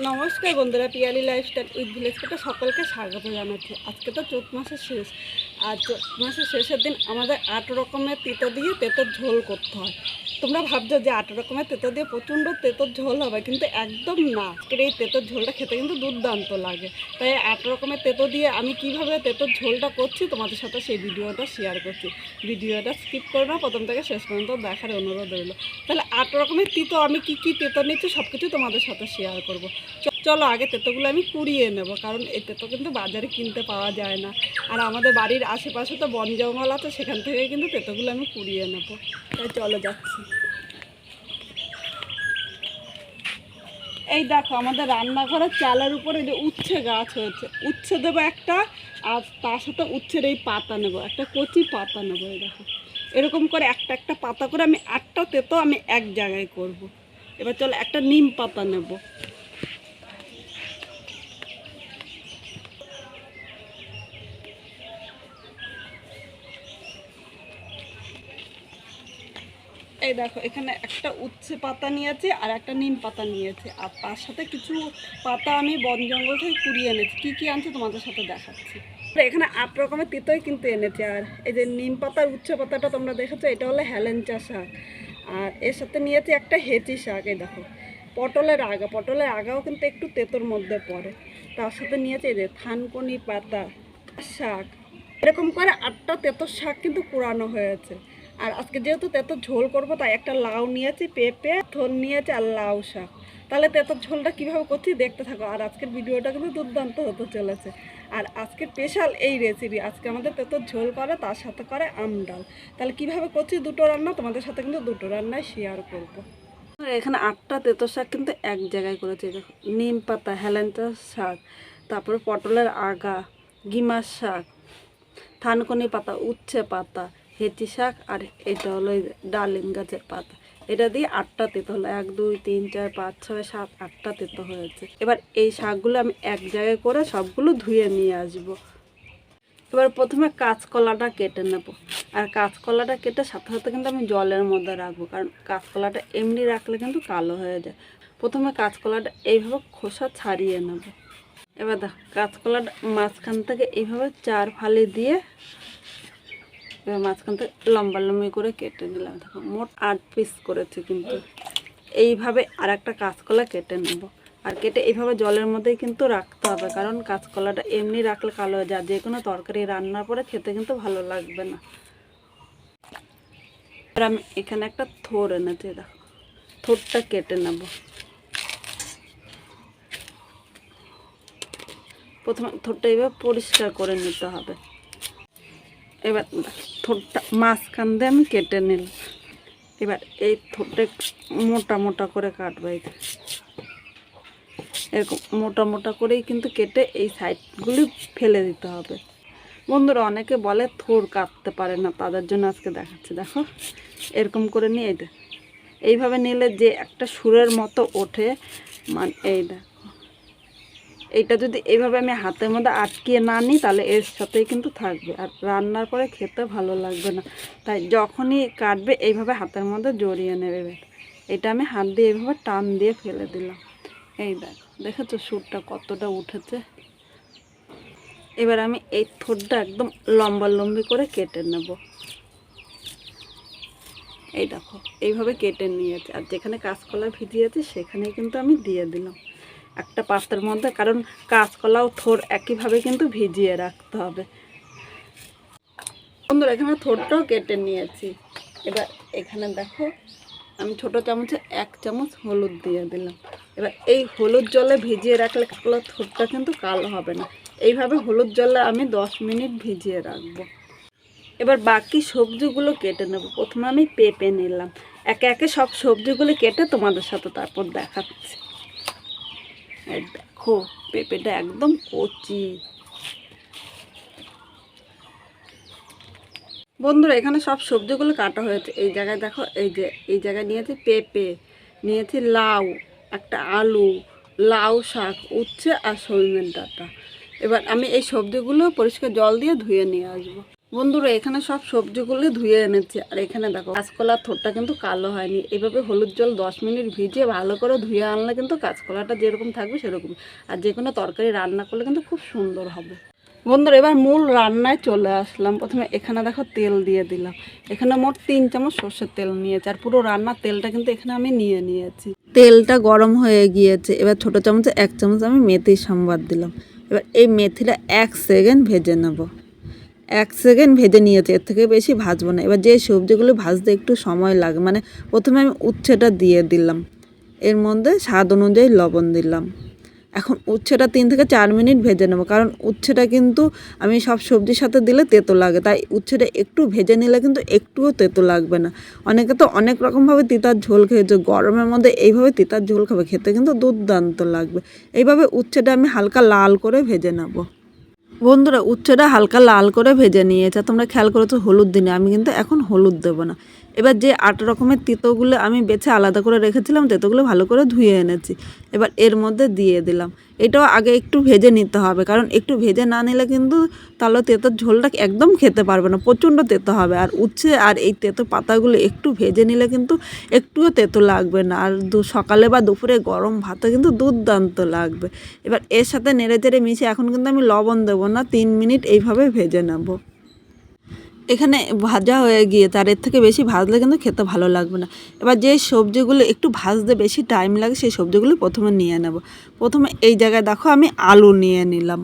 নমস্কার বন্ধুরা, Piyali lifestyle with village থেকে সকলকে স্বাগত জানাচ্ছি। আজকে তো চৈত মাসের শেষ। আর চৈত মাসের শেষের দিন আমাদের আট রকমের তিতো দিয়ে তেতোর ঝোল করতে হয়। তোমরা ভাবছ যে আট রকমের তেতো দিয়ে প্রচণ্ড তেতোর ঝোল হবে, কিন্তু একদম না। আজকের এই তেতোর ঝোলটা খেতে কিন্তু দুর্দান্ত লাগে। তাই আট রকমের তেতো দিয়ে আমি কীভাবে তেতোর ঝোলটা করছি তোমাদের সাথে সেই ভিডিওটা শেয়ার করছি। ভিডিওটা স্কিপ করে না, প্রথম থেকে শেষ পর্যন্ত দেখার অনুরোধ রইল। তাহলে আট রকমের তিতো আমি কি কি তেতো নিচ্ছি সব কিছু তোমাদের সাথে শেয়ার করব। চলো, আগে তেতোগুলো আমি কুড়িয়ে নেব, কারণ এই তেতো কিন্তু বাজারে কিনতে পাওয়া যায় না। আর আমাদের বাড়ির আশেপাশে তো বন জঙ্গল আছে, সেখান থেকে কিন্তু তেতোগুলো আমি কুড়িয়ে নেব। তাই চলো যাচ্ছি। এই দেখো, আমাদের রান্নাঘরের চালের উপরে যে উচ্ছে গাছ হয়েছে, উচ্ছে দেবো একটা, আর তার সাথে উচ্ছের এই পাতা নেব, একটা কচি পাতা নেব, এই দেখো। এরকম করে একটা একটা পাতা করে আমি আটটা তেতো আমি এক জায়গায় করব। এবার চলো একটা নিম পাতা নেব। এই দেখো, এখানে একটা উচ্ছে পাতা নিয়েছি আর একটা নিম পাতা নিয়েছি। আর তার সাথে কিছু পাতা আমি বন জঙ্গল থেকে কুড়িয়ে এনেছি। কী কী আনছে তোমাদের সাথে দেখাচ্ছি। এখানে আট রকমের তিতই কিন্তু এনেছি। আর এই যে নিম পাতার উচ্ছে পাতাটা তোমরা দেখেছ, এটা হলো হেলেঞ্চা শাক। আর এর সাথে নিয়েছি একটা হেঁচি শাক, এই দেখো। পটলের আগা, পটলের আগাও কিন্তু একটু তেতোর মধ্যে পড়ে। তার সাথে নিয়েছি এই যে থানকনি পাতা শাক। এরকম করে আটটা তেতোর শাক কিন্তু কুড়ানো হয়েছে। আর আজকে যেহেতু তেতোর ঝোল করব, তাই একটা লাউ নিয়েছি, পেঁপে থন নিয়েছি আর লাউ শাক। তাহলে তেতোর ঝোলটা কীভাবে করছি দেখতে থাকো। আর আজকের ভিডিওটা কিন্তু দুর্দান্ত হতে চলেছে। আর আজকে স্পেশাল এই রেসিপি আজকে আমাদের তেতোর ঝোল করে, তার সাথে করে আম ডাল। তাহলে কীভাবে করছি দুটো রান্না, তোমাদের সাথে কিন্তু দুটো রান্নায় শেয়ার করব। এখানে আটটা তেতো শাক কিন্তু এক জায়গায় করেছি নিম পাতা, হেলেন্টা শাক, তারপরে পটলের আগা, গিমার শাক, থানকনি পাতা, উচ্ছে পাতা হেঁচি শাক আর এটা হলো ডালিম গাছের পাতা। এটা দিয়ে আটটা তেতো হলো। এক, দুই, তিন, চার, পাঁচ, ছয়, সাত, আটটা তেতো হয়েছে। এবার এই শাকগুলো আমি এক জায়গায় করে সবগুলো ধুয়ে নিয়ে আসব। এবার প্রথমে কাঁচকলাটা কেটে নেব। আর কাঁচকলাটা কেটে সাথে সাথে কিন্তু আমি জলের মধ্যে রাখব। কারণ কাঁচকলাটা এমনি রাখলে কিন্তু কালো হয়ে যায়। প্রথমে কাঁচকলাটা এইভাবে খোসা ছাড়িয়ে নেব। এবার দেখ, কাঁচকলাটা মাঝখান থেকে এইভাবে চার ফালি দিয়ে এবার মাঝখান থেকে লম্বা লম্বি করে কেটে নিলাম। দেখো, মোট আট পিস করেছি কিন্তু। এইভাবে আর একটা কাঁচকলা কেটে নেব। আর কেটে এইভাবে জলের মধ্যেই কিন্তু রাখতে হবে, কারণ কাঁচকলাটা এমনি রাখলে কালো হয়ে যায়। যে কোনো তরকারি রান্নার পরে খেতে কিন্তু ভালো লাগবে না। আর আমি এখানে একটা থোর এনেছি, দেখো। থোরটা কেটে নেব। প্রথমে থোরটা এইভাবে পরিষ্কার করে নিতে হবে। এবার থোরটা মাঝখান দিয়ে আমি কেটে নিলাম। এবার এই একটু মোটা মোটা করে কাটবো এরকম মোটা মোটা করেই কিন্তু কেটে এই সাইডগুলি ফেলে দিতে হবে। বন্ধুরা, অনেকে বলে থোর কাটতে পারে না, তাদের জন্য আজকে দেখাচ্ছে, দেখো। এরকম করে নিয়ে এই দেখ এইভাবে নিলে যে একটা সুরের মতো ওঠে মানে এই এইটা যদি এইভাবে আমি হাতের মধ্যে আটকিয়ে না নিই, তাহলে এর সাথেই কিন্তু থাকবে। আর রান্নার পরে খেতে ভালো লাগবে না। তাই যখনই কাটবে, এইভাবে হাতের মধ্যে জড়িয়ে নেবে। এটা আমি হাত দিয়ে এইভাবে টান দিয়ে ফেলে দিলাম। এই দেখ, দেখেছ সুরটা কতটা উঠেছে? এবার আমি এই থোরটা একদম লম্বা লম্বি করে কেটে নেব। এই দেখো, এইভাবে কেটে নিয়েছে। আর যেখানে কাঁচকলা ভিজিয়েছে, সেখানেই কিন্তু আমি দিয়ে দিলাম। একটা পাত্রের মধ্যে, কারণ কাঁচকলাও থোর একইভাবে কিন্তু ভিজিয়ে রাখতে হবে। বন্ধুরা, এখানে থোরটাও কেটে নিয়েছি। এবার এখানে দেখো, আমি ছোট চামচে এক চামচ হলুদ দিয়ে দিলাম। এবার এই হলুদ জলে ভিজিয়ে রাখলে কাঁচকলা থোরটা কিন্তু কালো হবে না। এইভাবে হলুদ জলে আমি দশ মিনিট ভিজিয়ে রাখব। এবার বাকি সবজিগুলো কেটে নেব। প্রথমে আমি পেঁপে নিলাম। একে একে সব সবজিগুলো কেটে তোমাদের সাথে তারপর দেখাচ্ছি। দেখো, পেঁপেটা একদম কচি। বন্ধুরা, এখানে সব সবজিগুলো কাটা হয়েছে। এই জায়গায় দেখো, এই যে, এই জায়গায় নিয়েছি পেঁপে, নিয়েছি লাউ, একটা আলু, লাউ শাক, উচ্ছে আর সজনের ডাঁটা। এবার আমি এই সবজিগুলো পরিষ্কার জল দিয়ে ধুয়ে নিয়ে আসব। বন্ধুরা, এখানে সব সবজিগুলো ধুয়ে এনেছি। আর এখানে দেখো, কাঁচকলার থোরটা কিন্তু কালো হয়নি। এভাবে হলুদ জল দশ মিনিট ভিজিয়ে ভালো করে ধুয়ে আনলে কিন্তু কাঁচকলাটা যেরকম থাকবে সেরকম। আর যে কোনো তরকারি রান্না করলে কিন্তু খুব সুন্দর হবে। বন্ধুরা, এবার মূল রান্নায় চলে আসলাম। প্রথমে এখানে দেখো তেল দিয়ে দিলাম। এখানে মোট তিন চামচ সর্ষের তেল নিয়েছি। আর পুরো রান্নার তেলটা কিন্তু এখানে আমি নিয়ে নিয়েছি। তেলটা গরম হয়ে গিয়েছে। এবার ছোটো চামচে এক চামচ আমি মেথি সম্বাদ দিলাম। এবার এই মেথিটা এক সেকেন্ড ভেজে নেব। এক সেকেন্ড ভেজে নিয়েছি, এর থেকে বেশি ভাজবো না। এবার যে সবজিগুলো ভাজতে একটু সময় লাগে মানে প্রথমে আমি উচ্ছেটা দিয়ে দিলাম। এর মধ্যে স্বাদ অনুযায়ী লবণ দিলাম। এখন উচ্ছেটা তিন থেকে চার মিনিট ভেজে নেব, কারণ উচ্ছেটা কিন্তু আমি সব সবজির সাথে দিলে তেতো লাগে, তাই উচ্ছেটা একটু ভেজে নিলে কিন্তু একটুও তেতো লাগবে না। অনেকে তো অনেক রকমভাবে তিতার ঝোল খেয়েছে, গরমের মধ্যে এইভাবে তিতার ঝোল খাবে, খেতে কিন্তু দুর্দান্ত লাগবে। এইভাবে উচ্ছেটা আমি হালকা লাল করে ভেজে নেব। বন্ধুরা, উচ্ছেটা হালকা লাল করে ভেজে নিয়েছে। তোমরা খেয়াল করেছ হলুদ দিনে। আমি কিন্তু এখন হলুদ দেবো না। এবার যে আট রকমের তিতোগুলো আমি বেছে আলাদা করে রেখেছিলাম, তেতোগুলো ভালো করে ধুয়ে এনেছি। এবার এর মধ্যে দিয়ে দিলাম। এটাও আগে একটু ভেজে নিতে হবে, কারণ একটু ভেজে না নিলে কিন্তু তাহলে তেতোর ঝোলটা একদম খেতে পারবে না, প্রচণ্ড তেতো হবে। আর উচ্ছে আর এই তেতো পাতাগুলো একটু ভেজে নিলে কিন্তু একটুও তেতো লাগবে না। আর দু সকালে বা দুপুরে গরম ভাতে কিন্তু দুর্দান্ত লাগবে। এবার এর সাথে নেড়ে চেড়ে মিশিয়ে এখন কিন্তু আমি লবণ দেবো না, তিন মিনিট এইভাবে ভেজে নেব। এখানে ভাজা হয়ে গিয়ে তার এর থেকে বেশি ভাজলে কিন্তু খেতে ভালো লাগবে না। এবার যে সবজিগুলো একটু ভাজতে বেশি টাইম লাগে, সেই সবজিগুলো প্রথমে নিয়ে নেব। প্রথমে এই জায়গায় দেখো আমি আলু নিয়ে নিলাম।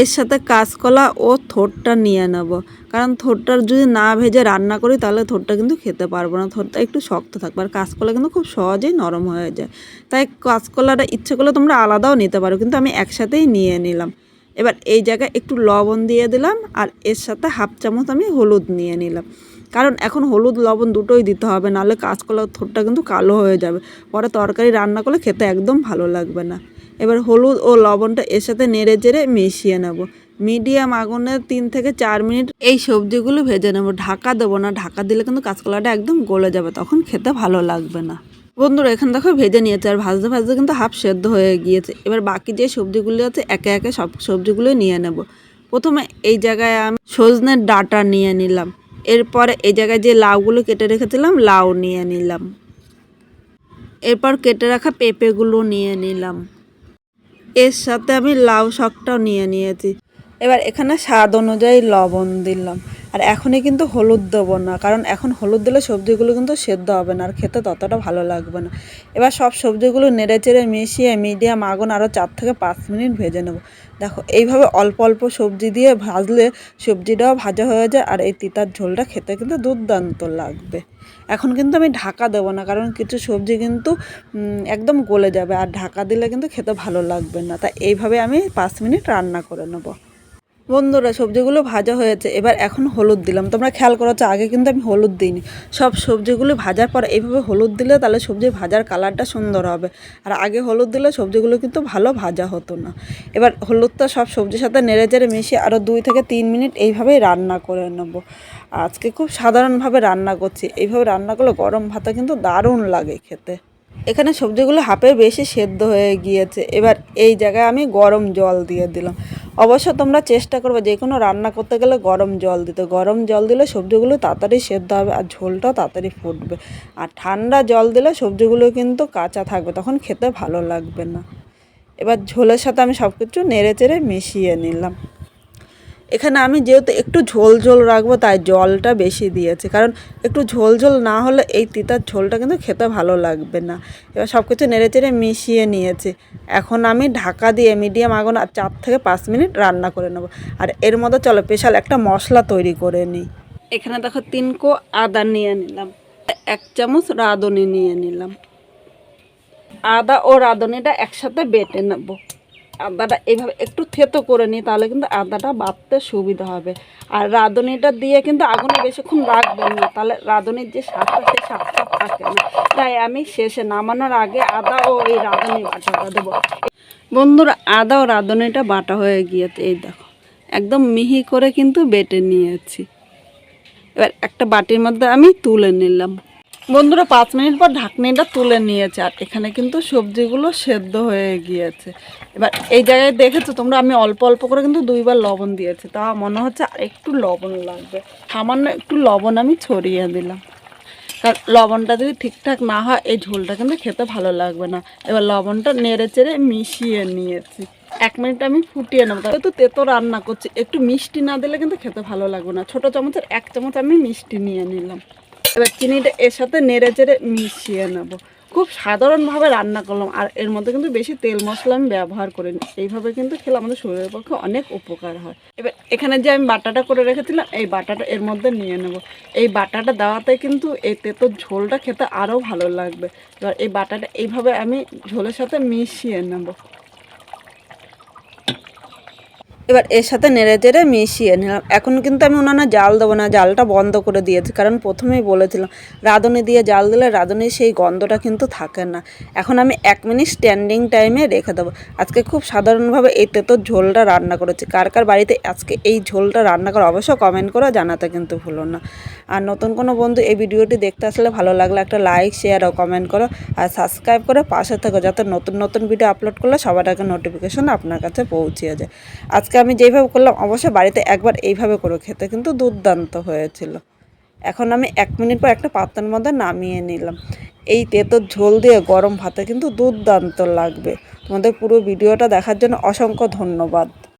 এর সাথে কাঁচকলা ও থোরটা নিয়ে নেব। কারণ থোরটা যদি না ভেজে রান্না করি, তাহলে থোরটা কিন্তু খেতে পারব না। থোরটা একটু শক্ত থাকবে। আর কাঁচকলা কিন্তু খুব সহজেই নরম হয়ে যায়। তাই কাঁচকলাটা ইচ্ছে করলে তোমরা আলাদাও নিতে পারো। কিন্তু আমি একসাথেই নিয়ে নিলাম। এবার এই জায়গায় একটু লবণ দিয়ে দিলাম আর এর সাথে হাফ চামচ আমি হলুদ নিয়ে নিলাম। কারণ এখন হলুদ, লবণ দুটোই দিতে হবে, নাহলে কাঁচকলার থোরটা কিন্তু কালো হয়ে যাবে। পরে তরকারি রান্না করলে খেতে একদম ভালো লাগবে না। এবার হলুদ ও লবণটা এর সাথে নেড়ে চেড়ে মিশিয়ে নেব। মিডিয়াম আগুনে তিন থেকে চার মিনিট এই সবজিগুলো ভেজে নেব। ঢাকা দেবো না, ঢাকা দিলে কিন্তু কাঁচকলাটা একদম গলে যাবে, তখন খেতে ভালো লাগবে না। বন্ধুরা, এখানে দেখো ভেজে নিয়েছে আর ভাজতে ভাজতে কিন্তু হাফ সেদ্ধ হয়ে গিয়েছে। এবার বাকি যে সবজিগুলো আছে, একে একে সব সবজিগুলো নিয়ে নেব। প্রথমে এই জায়গায় আমি সজনের ডাটা নিয়ে নিলাম। এরপরে এই জায়গায় যে লাউগুলো কেটে রেখেছিলাম, লাউ নিয়ে নিলাম। এরপর কেটে রাখা পেঁপেগুলো নিয়ে নিলাম। এর সাথে আমি লাউ শাকটাও নিয়ে নিয়েছি। এবার এখানে স্বাদ অনুযায়ী লবণ দিলাম। আর এখনই কিন্তু হলুদ দেবো না, কারণ এখন হলুদ দিলে সবজিগুলো কিন্তু সেদ্ধ হবে না, আর খেতে ততটা ভালো লাগবে না। এবার সব সবজিগুলো নেড়ে চেড়ে মিশিয়ে মিডিয়াম আগুন আরও চার থেকে পাঁচ মিনিট ভেজে নেব। দেখো, এইভাবে অল্প অল্প সবজি দিয়ে ভাজলে সবজিটাও ভাজা হয়ে যায়, আর এই তিতার ঝোলটা খেতে কিন্তু দুর্দান্ত লাগবে। এখন কিন্তু আমি ঢাকা দেবো না, কারণ কিছু সবজি কিন্তু একদম গলে যাবে, আর ঢাকা দিলে কিন্তু খেতে ভালো লাগবে না। তাই এইভাবে আমি পাঁচ মিনিট রান্না করে নেব। বন্ধুরা, সবজিগুলো ভাজা হয়েছে। এবার এখন হলুদ দিলাম। তোমরা খেয়াল করেছ, আগে কিন্তু আমি হলুদ দিইনি। সব সবজিগুলো ভাজার পর এইভাবে হলুদ দিলে তাহলে সবজি ভাজার কালারটা সুন্দর হবে। আর আগে হলুদ দিলে সবজিগুলো কিন্তু ভালো ভাজা হতো না। এবার হলুদটা সব সবজির সাথে নেড়ে চেড়ে মিশিয়ে আরও দুই থেকে তিন মিনিট এইভাবেই রান্না করে নেব। আজকে খুব সাধারণভাবে রান্না করছি। এইভাবে রান্না করলে গরম ভাতে কিন্তু দারুণ লাগে খেতে। এখানে সবজিগুলো হাফের বেশি সেদ্ধ হয়ে গিয়েছে। এবার এই জায়গায় আমি গরম জল দিয়ে দিলাম। অবশ্য তোমরা চেষ্টা করবে, যে কোনো রান্না করতে গেলে গরম জল দিতে। গরম জল দিলে সবজিগুলো তাড়াতাড়ি সেদ্ধ হবে আর ঝোলটা তাড়াতাড়ি ফুটবে। আর ঠান্ডা জল দিলে সবজিগুলো কিন্তু কাঁচা থাকবে, তখন খেতে ভালো লাগবে না। এবার ঝোলের সাথে আমি সব কিছু নেড়ে চেড়ে মিশিয়ে নিলাম। এখানে আমি যেহেতু একটু ঝোল ঝোল রাখব, তাই জলটা বেশি দিয়েছি। কারণ একটু ঝোল ঝোল না হলে এই তিতার ঝোলটা কিন্তু খেতে ভালো লাগবে না। এবার সব কিছু নেড়ে চেড়ে মিশিয়ে নিয়েছি। এখন আমি ঢাকা দিয়ে মিডিয়াম আগুন আর চার থেকে পাঁচ মিনিট রান্না করে নেব। আর এর মধ্যে চলো স্পেশাল একটা মশলা তৈরি করে নিই। এখানে দেখো তিন কো আদা নিয়ে নিলাম, এক চামচ রাঁধুনি নিয়ে নিলাম। আদা ও রাঁধুনিটা একসাথে বেটে নেব। আদাটা এইভাবে একটু থেতো করে নিই, তাহলে কিন্তু আদাটা বাঁধতে সুবিধা হবে। আর রাঁধুনিটা দিয়ে কিন্তু আগুনে বেশিক্ষণ রাখবেন না, তাহলে রাঁধুনির যে স্বাদটা সেই স্বাদটা থাকে না। তাই আমি শেষে নামানোর আগে আদা ও এই রাঁধুনি বাটাটা দেবো। বন্ধুরা, আদা ও রাঁধুনিটা বাটা হয়ে গিয়েছে, এই দেখো। একদম মিহি করে কিন্তু বেটে নিয়েছি। এবার একটা বাটির মধ্যে আমি তুলে নিলাম। বন্ধুরা, পাঁচ মিনিট পর ঢাকনিটা তুলে নিয়েছে আর এখানে কিন্তু সবজিগুলো সেদ্ধ হয়ে গিয়েছে। এবার এই জায়গায় দেখেছ তোমরা, আমি অল্প অল্প করে কিন্তু দুইবার লবণ দিয়েছি। তা মনে হচ্ছে আর একটু লবণ লাগবে। সামান্য একটু লবণ আমি ছড়িয়ে দিলাম। কারণ লবণটা যদি ঠিকঠাক না হয়, এই ঝোলটা কিন্তু খেতে ভালো লাগবে না। এবার লবণটা নেড়ে চেড়ে মিশিয়ে নিয়েছি। এক মিনিট আমি ফুটিয়ে নেব। তো তেতো রান্না করছি, একটু মিষ্টি না দিলে কিন্তু খেতে ভালো লাগবে না। ছোটো চামচের এক চামচ আমি মিষ্টি নিয়ে নিলাম। এবার চিনিটা এর সাথে নেড়ে চেড়ে মিশিয়ে নেব। খুব সাধারণভাবে রান্না করলাম আর এর মধ্যে কিন্তু বেশি তেল মশলা আমি ব্যবহার করিনি। এইভাবে কিন্তু খেলে আমাদের শরীরের পক্ষে অনেক উপকার হয়। এবার এখানে যে আমি বাটাটা করে রেখেছিলাম, এই বাটাটা এর মধ্যে নিয়ে নেব। এই বাটাটা দেওয়াতে কিন্তু এই তেতোর ঝোলটা খেতে আরও ভালো লাগবে। এবার এই বাটাটা এইভাবে আমি ঝোলের সাথে মিশিয়ে নেব। এবার এর সাথে নেড়ে চেড়ে মিশিয়ে নিলাম। এখন কিন্তু আমি উনানে জাল দেবো না, জালটা বন্ধ করে দিয়েছি। কারণ প্রথমেই বলেছিলাম, রাঁধুনি দিয়ে জাল দিলে রাঁধুনির সেই গন্ধটা কিন্তু থাকে না। এখন আমি এক মিনিট স্ট্যান্ডিং টাইমে রেখে দেবো। আজকে খুব সাধারণভাবে এই তেতোর ঝোলটা রান্না করেছি। কার কার বাড়িতে আজকে এই ঝোলটা রান্না করা অবশ্য কমেন্ট করে জানাতে কিন্তু ভুলো না। আর নতুন কোনো বন্ধু এই ভিডিওটি দেখতে আসলে ভালো লাগলে একটা লাইক শেয়ার ও কমেন্ট করো। আর সাবস্ক্রাইব করে পাশে থাকো, যাতে নতুন নতুন ভিডিও আপলোড করলে সবার আগে নোটিফিকেশন আপনার কাছে পৌঁছে যায়। আজকে আমি যেইভাবে করলাম, অবশ্যই বাড়িতে একবার এইভাবে করে খেতে কিন্তু দুর্দান্ত হয়েছিল। এখন আমি এক মিনিট পর একটা পাত্রের মধ্যে নামিয়ে নিলাম। এই তেতোর ঝোল দিয়ে গরম ভাতে কিন্তু দুর্দান্ত লাগবে। তোমাদের পুরো ভিডিওটা দেখার জন্য অসংখ্য ধন্যবাদ।